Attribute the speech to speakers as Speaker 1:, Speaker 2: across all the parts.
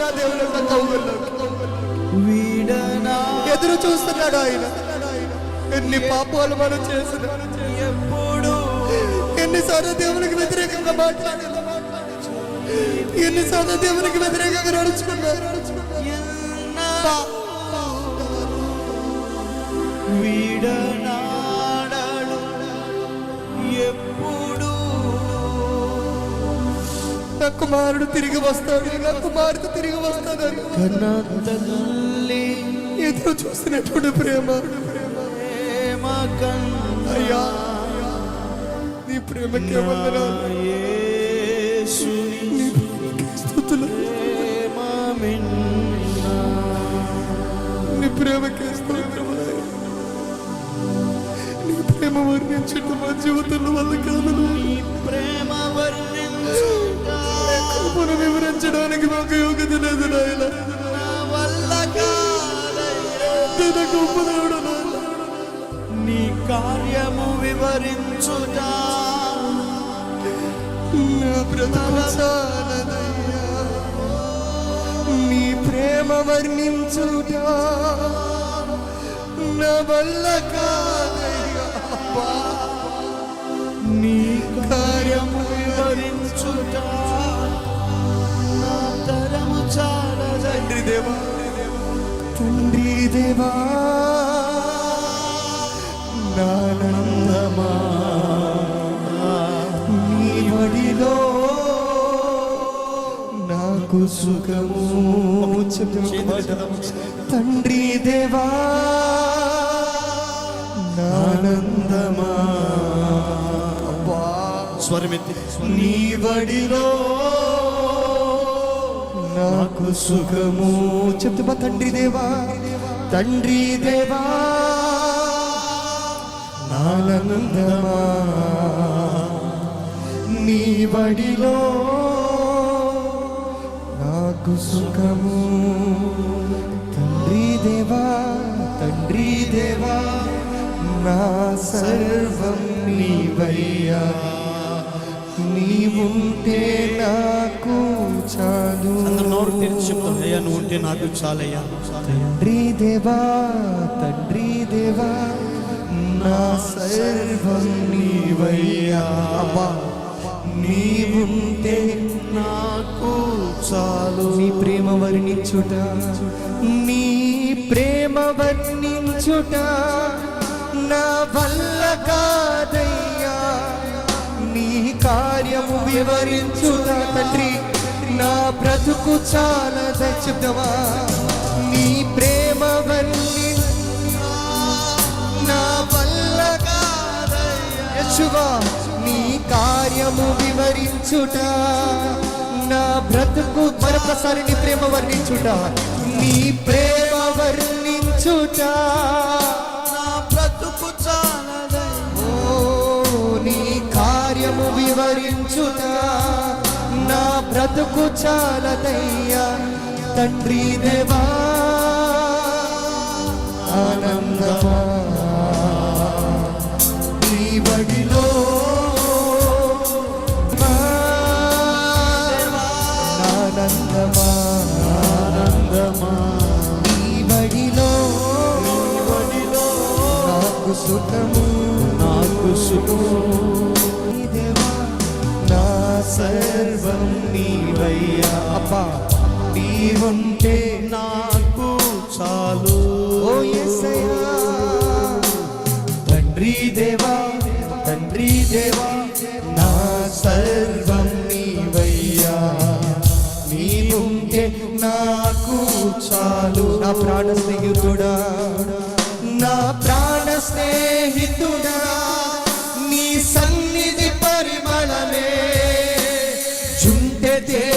Speaker 1: నా
Speaker 2: వీడనా
Speaker 1: ఎదురు చూస్తున్నాడు ఆయన. ఎన్ని పాపాలు మనం చేసిన.
Speaker 2: ఎప్పుడు?
Speaker 1: ఎన్నిసార్లు దేవునికి వ్యతిరేకంగా మాట్లాడారు ఎన్నిసార్లు దేవునికి వ్యతిరేకంగా నడుచుకున్నారు
Speaker 2: వీడనాడడు. ఎప్పుడు?
Speaker 1: నా కుమారుడు తిరిగి వస్తాడు. నా కుమారుడు తిరిగి వస్తాడని
Speaker 2: కన్న తల్లి
Speaker 1: ఎదురు చూస్తున్నటువంటి ప్రేమ.
Speaker 2: ప్రేమ
Speaker 1: అయ్యా నీ ప్రేమకే వందనాలు. నీ ప్రేమకే
Speaker 2: ప్రేమ
Speaker 1: స్తోత్రములు. నీ ప్రేమ వర్ణించడం మా జీవితంలో వల్ల కాదు.
Speaker 2: నీ ప్రేమ వర్ణించుగా
Speaker 1: కృపను వివరించడానికి మాకు యోగ్యత లేదు నాయన
Speaker 2: నా వల్ల కాదయ్యా.
Speaker 1: నేను గొప్ప దేవుడు.
Speaker 2: నీ కార్యము వివరించుట
Speaker 1: నా ప్రేమ వర్ణించుట నా వల్ల కాదయ్యా.
Speaker 2: నీ కార్యము
Speaker 1: దేవా తండ్రి దేవా నానందమా నీ వడిలో నాకు సుఖము తండ్రి దేవా నానందమా.
Speaker 2: స్వరమెత్తి.
Speaker 1: నీ వడిలో నాకు సుఖము. చెప్తుమా తండ్రి దేవా తండ్రి దేవా నానందమా నీ బడిలో నాకు సుఖము. తండ్రి దేవా తండ్రి దేవా నా సర్వం నీవయ్యా. నీవుంటే నాకు
Speaker 2: నోరు తెరిచి చెప్తాం అయ్యా నువ్వు ఉంటే నాకు చాలయ్యా.
Speaker 1: తండ్రి దేవా తండ్రి దేవా నా సర్వం నీవయ్యా. నీవుంటే
Speaker 2: నాకు చాలు.
Speaker 1: నీ ప్రేమ వర్ణించుట నీ ప్రేమ వర్ణించుట నా వల్ల కాదయ్యా. నీ కార్యము వివరించుట తండ్రి. నా బ్రతుకు చాలా చెప్తావా? నీ ప్రేమ వర్ణించు నా వల్ల కాదయ్యా. నీ కార్యము వివరించుట. నా బ్రతుకు మరొకసారి నీ ప్రేమ వర్ణించుట. నీ ప్రేమ
Speaker 2: బ్రతుకు చాలదయ్యా
Speaker 1: తండ్రి దేవా. ఆనందమా. నీ బడిలో ఆనందమా.
Speaker 2: ఆనందమా.
Speaker 1: నీ బడిలో నాకు సుఖము.
Speaker 2: నాకు సుఖము.
Speaker 1: సర్వం నీవయ్యా. అబ్బా. నీవుంటే
Speaker 2: నాకు చాలు.
Speaker 1: తండ్రి దేవా తండ్రి దేవా నా సర్వం నీవయ్యా. నీవుంటే నాకు చాలు. నా ప్రాణ స్నేహితుడా. నా ప్రాణ స్నేహితుడా. de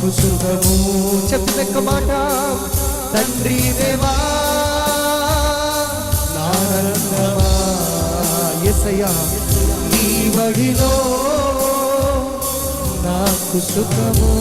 Speaker 1: మాకు సుఖము చెప్పక మాట. తండ్రి దేవా
Speaker 2: నానందమా
Speaker 1: ఎసయా నీ వడిలో
Speaker 2: నాకు సుఖము.